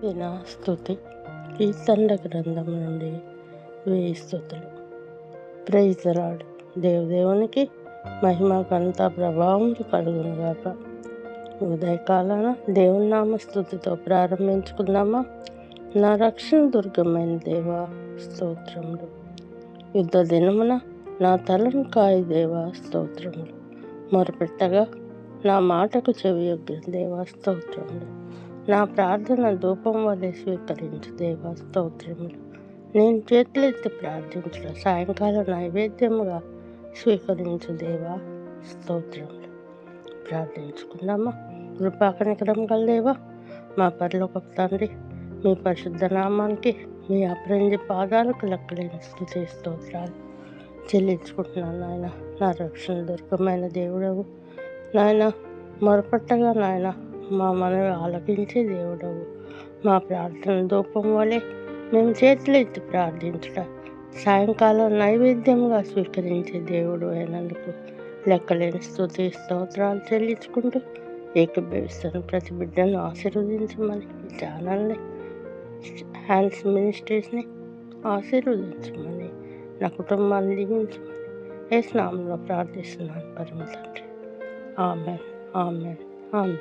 దిన స్థుతి కీర్తనల గ్రంథం నుండి వేయి స్థుతులు ప్రైజ్ రాడు దేవదేవునికి మహిమ ఘనత ప్రభావం కలుగునుగాక. ఉదయకాలాన దేవుని నామ స్థుతితో ప్రారంభించుకుందామా? నా రక్షణ దుర్గమైన దేవ స్తోత్రములు. యుద్ధ దినమున నా తలను కాయ దేవ స్తోత్రములు. మొరపెట్టగా నా మాటకు చెవియొగ్గిన దేవ స్తోత్రములు. నా ప్రార్థన ధూపం వలె స్వీకరించు దేవా స్తోత్రములు. నేను చేతులెత్తి ప్రార్థించిన సాయంకాలం నైవేద్యముగా స్వీకరించు దేవా స్తోత్రములు. ప్రార్థించుకుందామా? కృపాకనికరం దేవా మా పరలోక తండ్రి మీ పరిశుద్ధ నామానికి మీ అప్రంజి పాదాలకు లెక్కలేని స్థుతి స్తోత్రాలు చెల్లించుకుంటున్నాను నాయన. నా రక్షణ దుర్గమైన దేవుడవు. నాయన మొరపట్టగా నాయన మా మనవి ఆలకించే దేవుడవు. మా ప్రార్థన ధూపం వలె మేము చేతులు ఎత్తి ప్రార్థించట సాయంకాలం నైవేద్యంగా స్వీకరించే దేవుడు అయినందుకు లెక్కలేని స్థుతి స్తోత్రాలు చెల్లించుకుంటూ ఏకీభవిస్తున్న ప్రతి బిడ్డను ఆశీర్వదించమని ఛానల్ని హ్యాండ్స్ మినిస్ట్రీస్ని ఆశీర్వదించమని నా కుటుంబాన్ని దీవించమని ఏ స్నామంలో ప్రార్థిస్తున్నాను పరమ తండ్రి. ఆమె ఆమె ఆమె